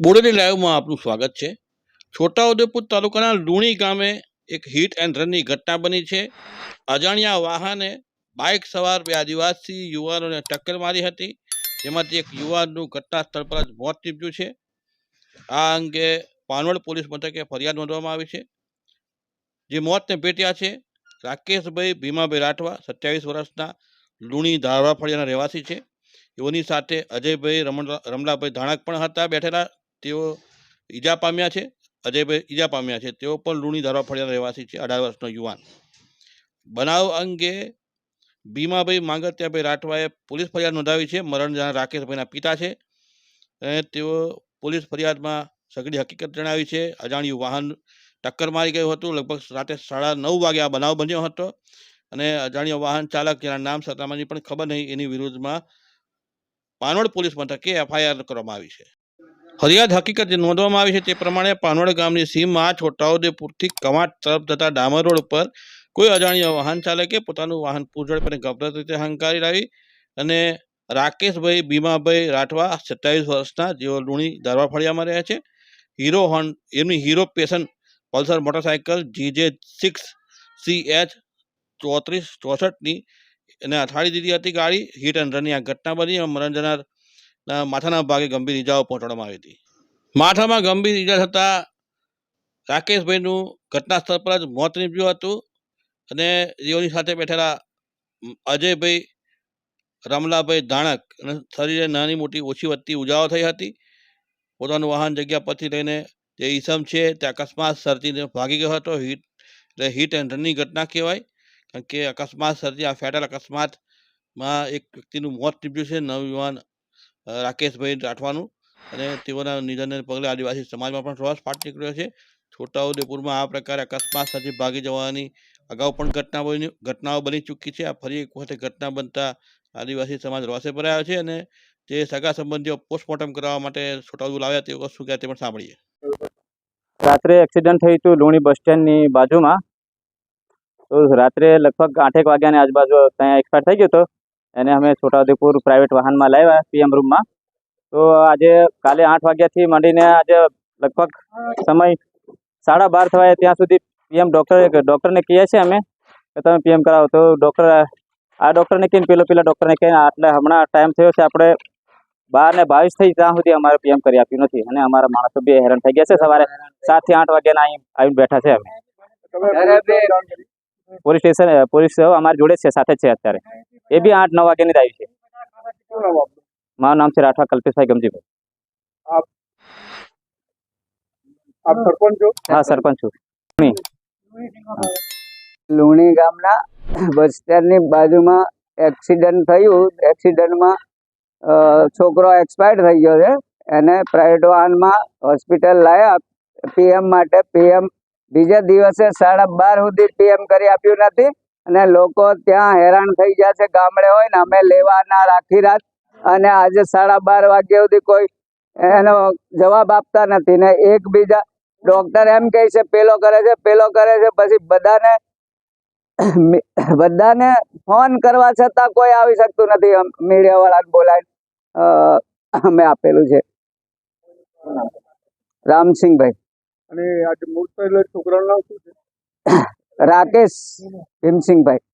બોડેલી લાઈવમાં આપનું સ્વાગત છે. છોટાઉદેપુર તાલુકાના લુણી ગામે એક હિટ એન્ડ રનની ઘટના બની છે. અજાણ્યા વાહને બાઇક સવાર બે આદિવાસી યુવાનોને ટક્કર મારી હતી. જેમાંથી એક યુવાનનું ઘટના સ્થળ પર જ મોત નીપજ્યું છે. આ અંગે પાનવડ પોલીસ મથકે ફરિયાદ નોંધવામાં આવી છે. જે મોતને ભેટ્યા છે રાકેશભાઈ ભીમાભાઈ રાઠવા, સત્યાવીસ વર્ષના લુણી ધારવા ફળિયાના રહેવાસી છે. એઓની સાથે અજયભાઈ રમણ, રમલાભાઈ ધાણક પણ હતા બેઠેલા તેઓ ઈજા પામ્યા છે, અજયભાઈ ઈજા પામ્યા છે. તેઓ પણ લુણી ધારવા ફળિયાના રહેવાસી છે, અઢાર વર્ષનો યુવાન. બનાવ અંગે ભીમાભાઈ માંગત્યાભાઈ રાઠવાએ પોલીસ ફરિયાદ નોંધાવી છે. મરણ રાકેશભાઈના પિતા છે. અને તેઓ પોલીસ ફરિયાદમાં સઘળી હકીકત જણાવી છે. અજાણ્યું વાહન ટક્કર મારી ગયું હતું. લગભગ રાતે સાડા નવ વાગે આ બનાવ બન્યો હતો. અને અજાણ્યો વાહન ચાલક, જેના નામ સરનામાની પણ ખબર નહીં, એની વિરુદ્ધમાં પાનવડ પોલીસ મથકે એફઆઈઆર કરવામાં આવી છે. ફરિયાદ હકીકત નોંધવામાં આવી છે તે પ્રમાણે પાનવડ ગામની સીમમાં છોટાઉદેપુરથી કમાટ તરફ જતા ડામર રોડ પર કોઈ અજાણ્યા વાહન ચાલકે પોતાનું વાહન પૂરઝડપે પર ગભરત રીતે હંકારી લાવી અને રાકેશભાઈ ભીમાભાઈ રાઠવા સત્યાવીસ વર્ષના જેઓ લુણી દારવા ફળિયામાં રહ્યા છે. હીરો હોન એમની hero passion pulsar motorcycle GJ six C H ચોત્રીસ ચોસઠની એને અથાડી દીધી હતી ગાડી. હિટ એન્ડ રનની આ ઘટના બની. મરણ જનાર માથાના ભાગે ગંભીર ઈજાઓ પહોંચાડવામાં આવી હતી. માથામાં ગંભીર ઈજા થતાં રાકેશભાઈનું ઘટના સ્થળ પર જ મોત નીપજ્યું હતું અને તેઓની સાથે બેઠેલા અજયભાઈ, રમલાભાઈ ધાણક અને શરીરે નાની મોટી ઓછી વધતી ઉજાઓ થઈ હતી. પોતાનું વાહન જગ્યા પરથી લઈને જે ઈસમ છે તે અકસ્માત સર્જીને ભાગી ગયો હતો. હિટ, એટલે હિટ એન્ડ રનની ઘટના કહેવાય. કારણ કે અકસ્માત સર્જી આ ફેટલ અકસ્માતમાં એક વ્યક્તિનું મોત નીપજ્યું છે. નવયુવાન રાકેશભાઈ રાઠવાનું અને તેઓના નિધનને પગલે આદિવાસી સમાજમાં પણ રોષ ફાટી નીકળ્યો છે. છોટાઉદેપુરમાં આ પ્રકારે અકસ્માત સાથે ભાગી જવાની અગાઉ પણ ઘટના ઘટનાઓ બની ચૂકી છે. આ ફરી એક વખતે ઘટના બનતા આદિવાસી સમાજ રોષે ભરાયો છે અને જે સગા સંબંધીઓ પોસ્ટમોર્ટમ કરાવવા માટે છોટાઉદેપુર આવ્યા તેઓ શું કહે તે પણ સાંભળીએ. રાત્રે એક્સિડન્ટ થયું હતું લુણી બસ સ્ટેન્ડની બાજુમાં. તો રાત્રે લગભગ આઠેક વાગ્યાની આજુબાજુ ત્યાં એક્સપાયર થઈ ગયો હતો. એને અમે છોટાઉદેપુર પ્રાઇવેટ વાહનમાં લાવ્યા પીએમ રૂમમાં તો આજે કાલે આઠ વાગ્યાથી માંડીને આજે લગભગ સમય સાડા બાર થવાય ત્યાં સુધી પીએમ ડૉક્ટર ડૉક્ટરને કહીએ છીએ અમે કે તમે પીએમ કરાવો. તો ડૉક્ટર આ ડૉક્ટરને કહીને, પેલો પેલા ડૉક્ટરને કહીને આટલે હમણાં ટાઈમ થયો છે, આપણે બાર ને બાવીસ થઈ ત્યાં સુધી અમારે પીએમ કરી આપ્યું નથી અને અમારા માણસો બી હેરાન થઈ ગયા છે. સવારે સાતથી આઠ વાગ્યાના અહીં આવીને બેઠા છે અમે. પોલીસ સ્ટેશન પોલીસ અમારી જોડે છે સાથે છે અત્યારે. એ બી આઠ નવ વાગ્યાની જ આવી છે. મારું નામ છે રાઠવા કલ્પેશભાઈ ગમજીભાઈ. આપ સરપંચ છો? હા સરપંચ છું. લુણી ગામના બસ સ્ટેન્ડની બાજુમાં એક્સિડન્ટ થયું. એક્સિડન્ટમાં અ, છોકરો એક્સપાયર્ડ થઈ ગયો છે. એને પ્રાઇવેટ વાહનમાં હોસ્પિટલ લાયા. પીએમ માટે પીએમ બીજા દિવસે સાડા બાર સુધી પીએમ કરી આપ્યું નથી અને લોકો ત્યાં હેરાન થઈ ગયા છે ગામડે હોય ને, અમે લેવાના રાખી રાત. અને આજે સાડા બાર વાગ્યા સુધી કોઈ એનો જવાબ આપતા નથી ને એકબીજા ડોક્ટર એમ કહે છે, પેલો કરે છે, પેલો કરે છે, પછી બધાને બધાને ફોન કરવા છતાં કોઈ આવી શકતું નથી. મીડિયા વાળાને બોલાવીને અમે આપેલું છે. રામસિંહભાઈ. અને આજે મૂળ થયેલા છોકરાનું નામ શું છે? રાકેશ ભીમસિંહભાઈ.